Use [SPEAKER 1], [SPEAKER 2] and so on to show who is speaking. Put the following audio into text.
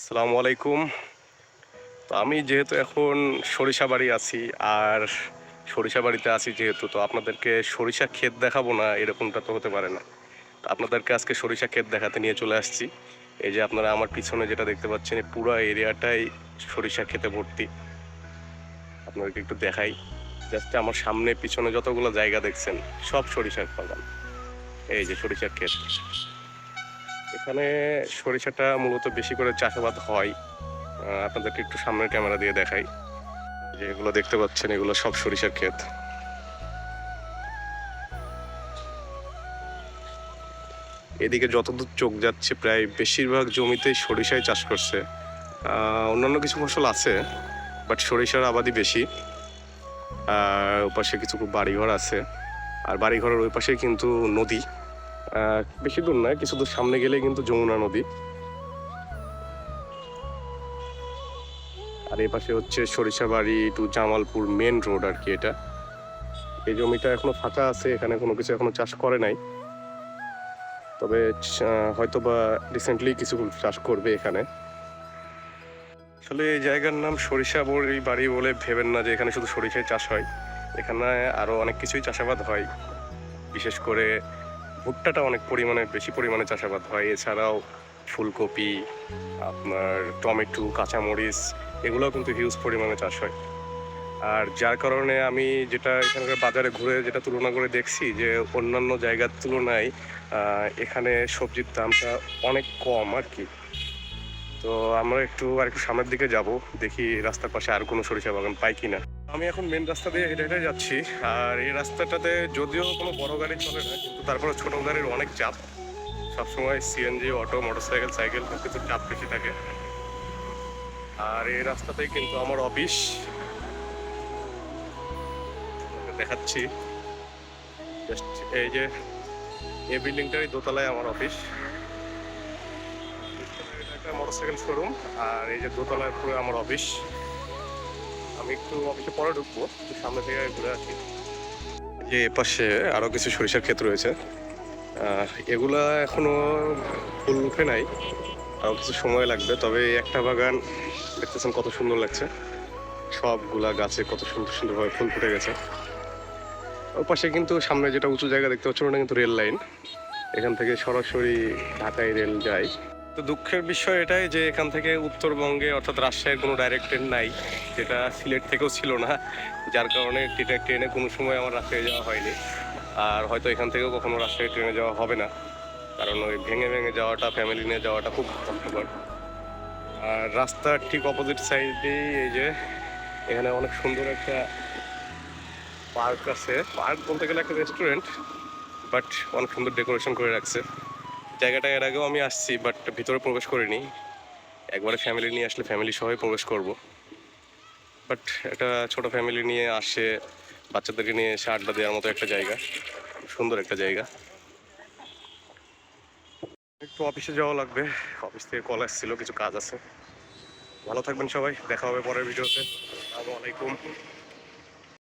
[SPEAKER 1] আসসালামু আলাইকুম। তো আমি যেহেতু এখন সরিষা বাড়ি আছি আর সরিষা বাড়িতে আছি যেহেতু, তো আপনাদেরকে সরিষা ক্ষেত দেখাবো না, এরকমটা তো হতে পারে না। তো আপনাদেরকে আজকে সরিষা ক্ষেত দেখাতে নিয়ে চলে আসছি। এই যে আপনারা আমার পিছনে যেটা দেখতে পাচ্ছেন পুরো এরিয়াটাই সরিষা খেতে ভর্তি। আপনাদেরকে একটু দেখাই। জাস্ট আমার সামনে, পিছনে যতগুলো জায়গা দেখছেন, সব সরিষার বাগান। এই যে সরিষার ক্ষেত। এখানে সরিষাটা মূলত বেশি করে চাষাবাদ হয়। আপনাদেরকে একটু সামনের ক্যামেরা দিয়ে দেখাই। যে এগুলো দেখতে পাচ্ছেন, এগুলো সব সরিষার ক্ষেত। এদিকে যতদূর চোখ যাচ্ছে, প্রায় বেশিরভাগ জমিতেই সরিষাই চাষ করছে। অন্যান্য কিছু ফসল আছে, বাট সরিষার আবাদি বেশি। আর ওপাশে কিছু বাড়িঘর আছে। আর বাড়িঘরের ওই পাশে কিন্তু নদী। বেশি দূর নয়, কিছু দূর সামনে গেলে কিন্তু যমুনা নদী। আর এই পাশে হচ্ছে Sarishabari to Jamalpur main road আর কি এটা। এই জমিটা এখনও ফাঁকা আছে, এখানে কোনো কিছু এখনও চাষ করে নাই। তবে হয়তো বা রিসেন্টলি কিছু চাষ করবে এখানে। আসলে এই জায়গার নাম সরিষা বড়ি বাড়ি বলে ভেবেন না যে এখানে শুধু সরিষাই চাষ হয়। এখানে আরও অনেক কিছুই চাষাবাদ হয়। বিশেষ করে ভুট্টাটা অনেক পরিমাণে, বেশি পরিমাণে চাষাবাদ হয়। এছাড়াও ফুলকপি, আপনার টমেটো, কাঁচামরিচ, এগুলোও কিন্তু হিউজ পরিমাণে চাষ হয়। আর যার কারণে আমি যেটা এখানকার বাজারে ঘুরে যেটা তুলনা করে দেখছি যে অন্যান্য জায়গার তুলনায় এখানে সবজির দামটা অনেক কম আর কি। তো আমরা একটু আর একটু সামনের দিকে যাব, দেখি রাস্তার পাশে আর কোনো সরিষা বাগান পাই কিনা। আমি এখন মেন রাস্তা দিয়ে হেঁটে হেঁটে যাচ্ছি, আর এই রাস্তাটাতে যদিও কোনো বড় গাড়ি চলে না, কিন্তু তারপরে ছোট গাড়ির অনেক চাপ। সবসময় সিএনজি অটো মোটরসাইকেল সাইকেল সব কিছু চাপ বেশি থাকে। আর এই রাস্তাতেই কিন্তু আমার অফিস দেখাচ্ছি। এই যে, এই বিল্ডিংটারই দোতলায় আমার অফিস এটা একটা মোটরসাইকেল শোরুম আর এই যে দোতলায় পুরো আমার অফিস আমি একটু অফিসে পরে ঢুকবো, একটু সামনে থেকে ঘুরে আসি। যে এপাশে আরও কিছু সরিষার ক্ষেত রয়েছে। এগুলা এখনও ফুল উঠে নাই, আরও কিছু সময় লাগবে, তবে একটা বাগান দেখতেছেন কত সুন্দর লাগছে। সবগুলা গাছে কত সুন্দর সুন্দরভাবে ফুল ফুটে গেছে। ওর পাশে কিন্তু সামনে যেটা উঁচু জায়গা দেখতে পাচ্ছেন, ওটা কিন্তু রেল লাইন। এখান থেকে সরাসরি ঢাকায় রেল যায়। তো দুঃখের বিষয় এটাই যে এখান থেকে উত্তরবঙ্গে অর্থাৎ রাজশাহীর কোনো ডাইরেক্ট ট্রেন নাই, যেটা সিলেট থেকেও ছিল না, যার কারণে ট্রেনে ট্রেনে কোনো সময় আমার রাজশাহী যাওয়া হয়নি। আর হয়তো এখান থেকেও কখনো রাজশাহী ট্রেনে যাওয়া হবে না, কারণ ওই ভেঙে ভেঙে যাওয়াটা ফ্যামিলি নিয়ে যাওয়াটা খুব কষ্টকর। আর রাস্তার ঠিক অপোজিট সাইডেই এই যে, এখানে অনেক সুন্দর একটা পার্ক আছে। পার্ক বলতে গেলে একটা রেস্টুরেন্ট বাট অনেক সুন্দর ডেকোরেশন করে রাখছে। জায়গাটা এর আগেও আমি আসছি বাট ভিতরে প্রবেশ করিনি। একবারে ফ্যামিলি নিয়ে আসলে ফ্যামিলি সবাই প্রবেশ করব। বাট একটা ছোট ফ্যামিলি নিয়ে আসে, বাচ্চাদেরকে নিয়ে এসে আড্ডা দেওয়ার মতো একটা জায়গা। সুন্দর একটা জায়গা। একটু অফিসে যাওয়া লাগবে। অফিস থেকে কল আসছিল, কিছু কাজ আছে। ভালো থাকবেন সবাই, দেখা হবে পরের ভিডিওতে আসসালামু আলাইকুম।